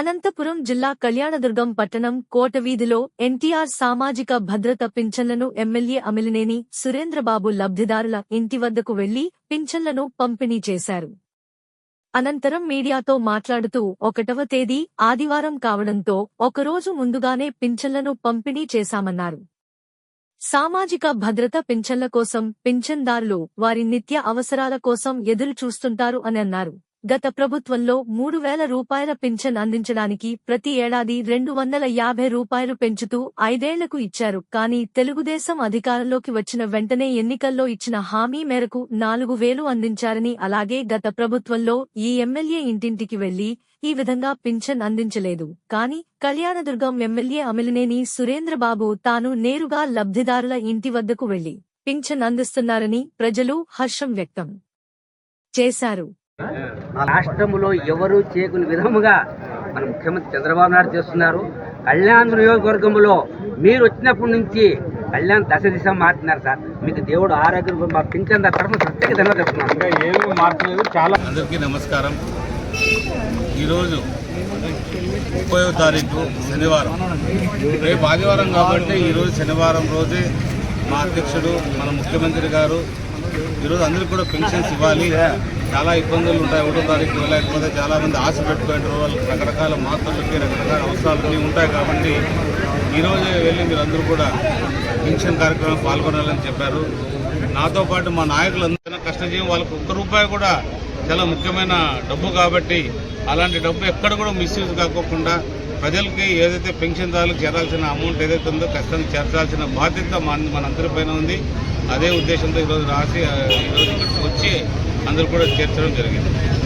అనంతపురం జిల్లా కళ్యాణదుర్గం పట్టణం కోటవీధిలో ఎన్టీఆర్ సామాజిక భద్రత పింఛన్లను ఎమ్మెల్యే అమిలినేని సురేంద్రబాబు లబ్ధిదారుల ఇంటి వద్దకు వెళ్ళి పింఛన్లను పంపిణీ చేశారు. అనంతరం మీడియాతో మాట్లాడుతూ ఒకటవ తేదీ ఆదివారం కావడంతో ఒకరోజు ముందుగానే పింఛన్లను పంపిణీ చేశామన్నారు. సామాజిక భద్రత పింఛన్ల కోసం పింఛన్దారులు వారి నిత్య అవసరాల కోసం ఎదురు చూస్తుంటారు అని అన్నారు. గత ప్రభుత్వంలో మూడు వేల రూపాయల పింఛన్ అందించడానికి ప్రతి ఏడాది రెండు వందల యాభై రూపాయలు పెంచుతూ ఐదేళ్ళకు ఇచ్చారు. కానీ తెలుగుదేశం అధికారంలోకి వచ్చిన వెంటనే ఎన్నికల్లో ఇచ్చిన హామీ మేరకు నాలుగు వేలు అందించారని అలాగే గత ప్రభుత్వంలో ఈ ఎమ్మెల్యే ఇంటింటికి వెళ్ళి ఈ విధంగా పింఛన్ అందించలేదు. కానీ కళ్యాణదుర్గం ఎమ్మెల్యే అమిలినేని సురేంద్రబాబు తాను నేరుగా లబ్ధిదారుల ఇంటి వద్దకు వెళ్ళి పింఛన్ అందిస్తున్నారని ప్రజలు హర్షం వ్యక్తం చేశారు. రాష్ట్రంలో ఎవరు చేయకుని విధముగా మన ముఖ్యమంత్రి చంద్రబాబు నాయుడు చేస్తున్నారు కళ్యాణ్ నియోజకవర్గంలో మీరు వచ్చినప్పటి నుంచి కళ్యాణ్ దశ దిశ మార్చినారు సార్. మీకు దేవుడు ఆరోగ్యం మా పింఛన్ తరఫున ప్రత్యేక ధన్యవాదాలు మార్చలేదు చాలా అందరికీ నమస్కారం. ఈరోజు ముప్పై తారీఖు శనివారం. రేపు ఆదివారం కాబట్టి ఈరోజు శనివారం రోజే మా అధ్యక్షుడు మన ముఖ్యమంత్రి గారు ఈరోజు అందరికీ కూడా పెన్షన్స్ ఇవ్వాలి. చాలా ఇబ్బందులు ఉంటాయి. ఒకటో తారీఖు వెళ్ళకపోతే చాలామంది ఆశ పెట్టుకుంటారు. వాళ్ళు రకరకాల మాత్రలకి రకరకాల అవసరాలు అన్నీ ఉంటాయి కాబట్టి ఈరోజే వెళ్ళి మీరందరూ కూడా పెన్షన్ కార్యక్రమం పాల్గొనాలని చెప్పారు. నాతో పాటు మా నాయకులందరూ కష్టజీవం వాళ్ళకు ఒక్క రూపాయి కూడా చాలా ముఖ్యమైన డబ్బు కాబట్టి అలాంటి డబ్బు ఎక్కడ కూడా మిస్యూజ్ కాకోకుండా ప్రజలకి ఏదైతే పెన్షన్దారులకు చేరాల్సిన అమౌంట్ ఏదైతే ఉందో ఖచ్చితంగా చేర్చాల్సిన బాధ్యత మన మనందరిపైన ఉంది. అదే ఉద్దేశంతో ఈరోజు రాసి ఈరోజు ఇక్కడికి వచ్చి అందరూ కూడా చేర్చడం జరిగింది.